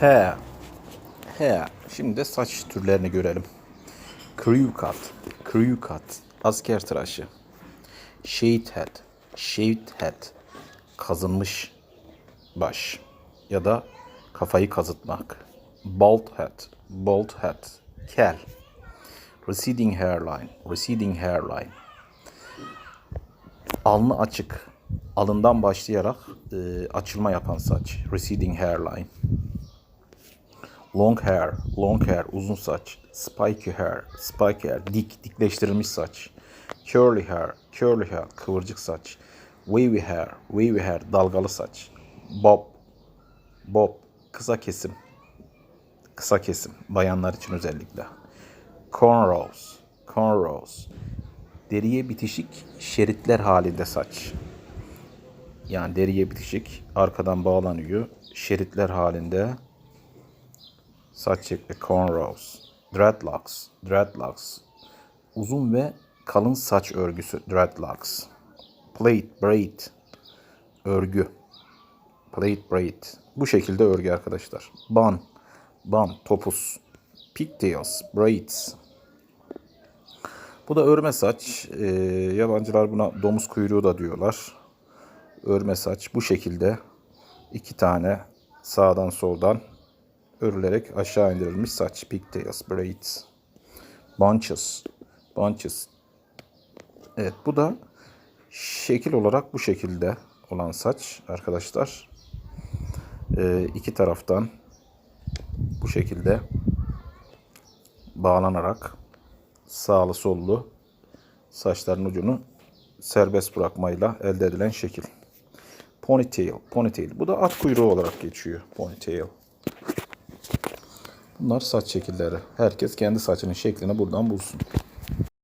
He. He. Şimdi de saç türlerini görelim. Crew cut. Crew cut. Asker tıraşı. Shaved head. Shaved head. Kazınmış baş. Ya da kafayı kazıtmak. Bald head. Bald head. Kel. Receding hairline. Receding hairline. Alnı açık. Alından başlayarak e, açılma yapan saç. Receding hairline. Long hair, long hair, uzun saç. Spiky hair, spiky hair, dik, dikleştirilmiş saç. Curly hair, curly hair, kıvırcık saç. Wavy hair, wavy hair, dalgalı saç. Bob, bob, kısa kesim. Kısa kesim, bayanlar için özellikle. Cornrows, cornrows. Deriye bitişik şeritler halinde saç. Yani deriye bitişik, arkadan bağlanıyor. Şeritler halinde saç şekli cornrows, dreadlocks, dreadlocks, uzun ve kalın saç örgüsü dreadlocks, plait braid, örgü, plait braid, bu şekilde örgü arkadaşlar. Bun, bun, topuz, pigtails, braids. Bu da örme saç. Ee, yabancılar buna domuz kuyruğu da diyorlar. Örme saç bu şekilde iki tane sağdan soldan örülerek aşağı indirilmiş saç. Pigtails, braids, bunches, bunches. Evet bu da şekil olarak bu şekilde olan saç arkadaşlar. Ee, iki taraftan bu şekilde bağlanarak sağlı sollu saçların ucunu serbest bırakmayla elde edilen şekil. Ponytail, ponytail. Bu da at kuyruğu olarak geçiyor. Ponytail. Bunlar saç şekilleri. Herkes kendi saçının şeklini buradan bulsun.